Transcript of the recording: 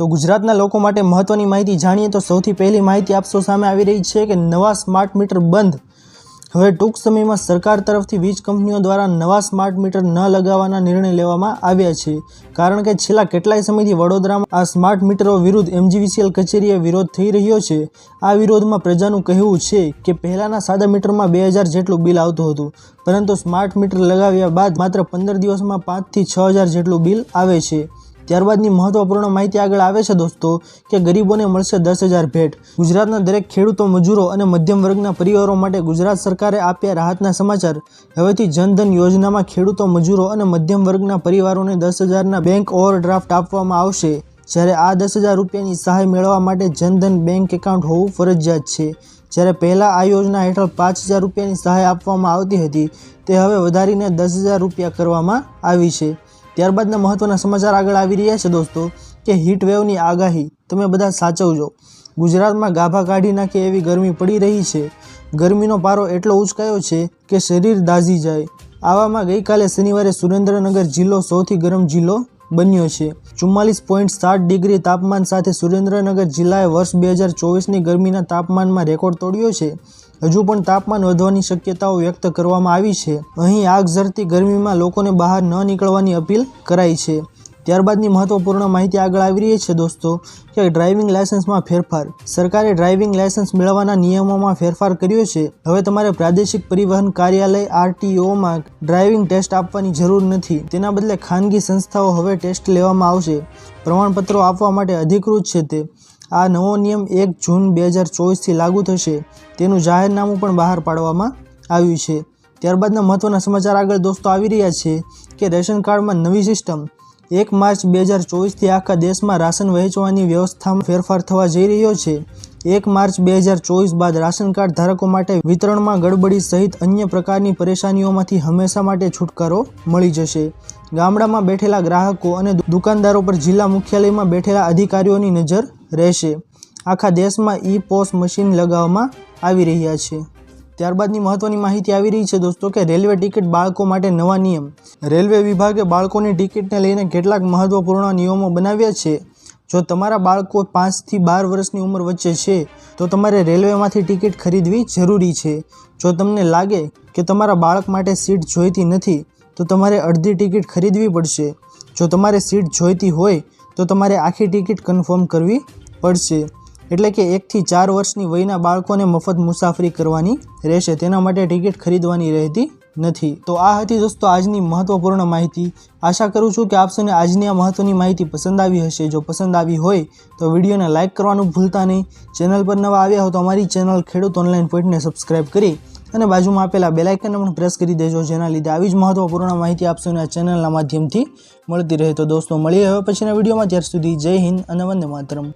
તો ગુજરાતના લોકો માટે મહત્વની માહિતી જાણીએ તો સૌથી પહેલી માહિતી આપશો સામે આવી રહી છે કે નવા સ્માર્ટ મીટર બંધ. હવે ટૂંક સમયમાં સરકાર તરફથી વીજ કંપનીઓ દ્વારા નવા સ્માર્ટ મીટર ન લગાવવાના નિર્ણય લેવામાં આવ્યા છે. કારણ કે છેલ્લા કેટલાય સમયથી વડોદરામાં આ સ્માર્ટ મીટરો વિરુદ્ધ એમજીવીસીએલ કચેરીએ વિરોધ થઈ રહ્યો છે. આ વિરોધમાં પ્રજાનું કહેવું છે કે પહેલાંના સાદા મીટરમાં બે હજાર જેટલું બિલ આવતું હતું. પરંતુ સ્માર્ટ મીટર લગાવ્યા બાદ માત્ર પંદર દિવસમાં પાંચથી છ હજાર જેટલું બિલ આવે છે. ત્યારબાદની મહત્વપૂર્ણ માહિતી આગળ આવે છે દોસ્તો કે ગરીબોને મળશે દસ હજાર ભેટ. ગુજરાતના દરેક ખેડૂતો, મજૂરો અને મધ્યમ વર્ગના પરિવારો માટે ગુજરાત સરકારે આપ્યા રાહતના સમાચાર. હવેથી જનધન યોજનામાં ખેડૂતો, મજૂરો અને મધ્યમ વર્ગના પરિવારોને દસ હજારના બેંક ઓવરડ્રાફ્ટ આપવામાં આવશે. જ્યારે આ દસ હજાર રૂપિયાની સહાય મેળવવા માટે જનધન બેંક એકાઉન્ટ હોવું ફરજિયાત છે. જ્યારે પહેલાં આ યોજના હેઠળ પાંચ હજાર રૂપિયાની સહાય આપવામાં આવતી હતી, તે હવે વધારીને દસ હજાર રૂપિયા કરવામાં આવી છે. ત્યારબાદના મહત્વના સમાચાર આગળ આવી રહ્યા છે દોસ્તો, કે હીટ વેવની આગાહી. તમે બધા સાચવજો. ગુજરાતમાં ગાભા કાઢી નાખે એવી ગરમી પડી રહી છે. ગરમીનો પારો એટલો ઉચકાયો છે કે શરીર દાઝી જાય. આવામાં ગઈકાલે શનિવારે સુરેન્દ્રનગર જિલ્લો સૌથી ગરમ જિલ્લો બન્યો છે. ચુમ્માલીસ પોઈન્ટ સાત ડિગ્રી તાપમાન સાથે સુરેન્દ્રનગર જિલ્લાએ વર્ષ બે હજાર ચોવીસની ગરમીના તાપમાનમાં રેકોર્ડ તોડ્યો છે. હજુ પણ તાપમાન વધવાની શક્યતાઓ વ્યક્ત કરવામાં આવી છે. અહીં આગ ઝરતી ગરમીમાં લોકોને બહાર ન નીકળવાની અપીલ કરાઈ છે. ત્યારબાદની મહત્વપૂર્ણ માહિતી આગળ આવી રહી છે દોસ્તો. કે ડ્રાઇવિંગ લાયસન્સમાં ફેરફાર. સરકારે ડ્રાઇવિંગ લાયસન્સ મેળવવાના નિયમોમાં ફેરફાર કર્યો છે. હવે તમારે પ્રાદેશિક પરિવહન કાર્યાલય આરટીઓમાં ડ્રાઇવિંગ ટેસ્ટ આપવાની જરૂર નથી. તેના બદલે ખાનગી સંસ્થાઓ હવે ટેસ્ટ લેવામાં આવશે. પ્રમાણપત્રો આપવા માટે અધિકૃત છે તે. આ નવો નિયમ એક જૂન બે હજાર ચોવીસથી લાગુ થશે. તેનું જાહેરનામું પણ બહાર પાડવામાં આવ્યું છે. ત્યારબાદના મહત્ત્વના સમાચાર આગળ દોસ્તો આવી રહ્યા છે કે રેશન કાર્ડમાં નવી સિસ્ટમ એક માર્ચ બે હજાર ચોવીસથી આખા દેશમાં રાશન વહેંચવાની વ્યવસ્થામાં ફેરફાર થવા જઈ રહ્યો છે. એક માર્ચ બે હજાર ચોવીસ બાદ રાશન કાર્ડ ધારકો માટે વિતરણમાં ગડબડી સહિત અન્ય પ્રકારની પરેશાનીઓમાંથી હંમેશા માટે છુટકારો મળી જશે. ગામડામાં બેઠેલા ગ્રાહકો અને દુકાનદારો પર જિલ્લા મુખ્યાલયમાં બેઠેલા અધિકારીઓની નજર રહેશે. આખા દેશમાં ઈ પોસ મશીન લગાવવામાં આવી રહ્યા છે. ત્યારબાદની મહત્વની માહિતી આવી રહી છે દોસ્તો કે રેલવે ટિકિટ બાળકો માટે નવા નિયમ. રેલવે વિભાગે બાળકોની ટિકિટને લઈને કેટલાક મહત્વપૂર્ણ નિયમો બનાવ્યા છે. જો તમારા બાળકો પાંચથી બાર વર્ષની ઉંમર વચ્ચે છે, તો તમારે રેલવેમાંથી ટિકિટ ખરીદવી જરૂરી છે. જો તમને લાગે કે તમારા બાળક માટે સીટ જોઈતી નથી, તો તમારે અડધી ટિકિટ ખરીદવી પડશે. જો તમારે સીટ જોઈતી હોય, તો તમારે આખી ટિકિટ કન્ફર્મ કરવી પડશે. એટલે કે એકથી ચાર વર્ષની વયના બાળકોને મફત મુસાફરી કરવાની રહેશે. તેના માટે ટિકિટ ખરીદવાની રહેતી નથી. તો આ હતી દોસ્તો આજની મહત્વપૂર્ણ માહિતી. આશા કરું છું કે આપસોને આજની આ મહત્વની માહિતી પસંદ આવી હશે. જો પસંદ આવી હોય તો વિડીયોને લાઇક કરવાનું ભૂલતા નહીં. ચેનલ પર નવા આવ્યા હો તો અમારી ચેનલ ખેડૂત ઓનલાઈન પોઈન્ટને સબસ્ક્રાઇબ કરી અને બાજુમાં આપેલા બેલાઇકનને પણ પ્રેસ કરી દેજો. જેના લીધે આવી જ મહત્વપૂર્ણ માહિતી આપસોને આ ચેનલના માધ્યમથી મળતી રહે. તો દોસ્તો, મળીએ હવે પછીના વિડીયોમાં. ત્યાર સુધી જય હિન્દ અને વંદે માતરમ.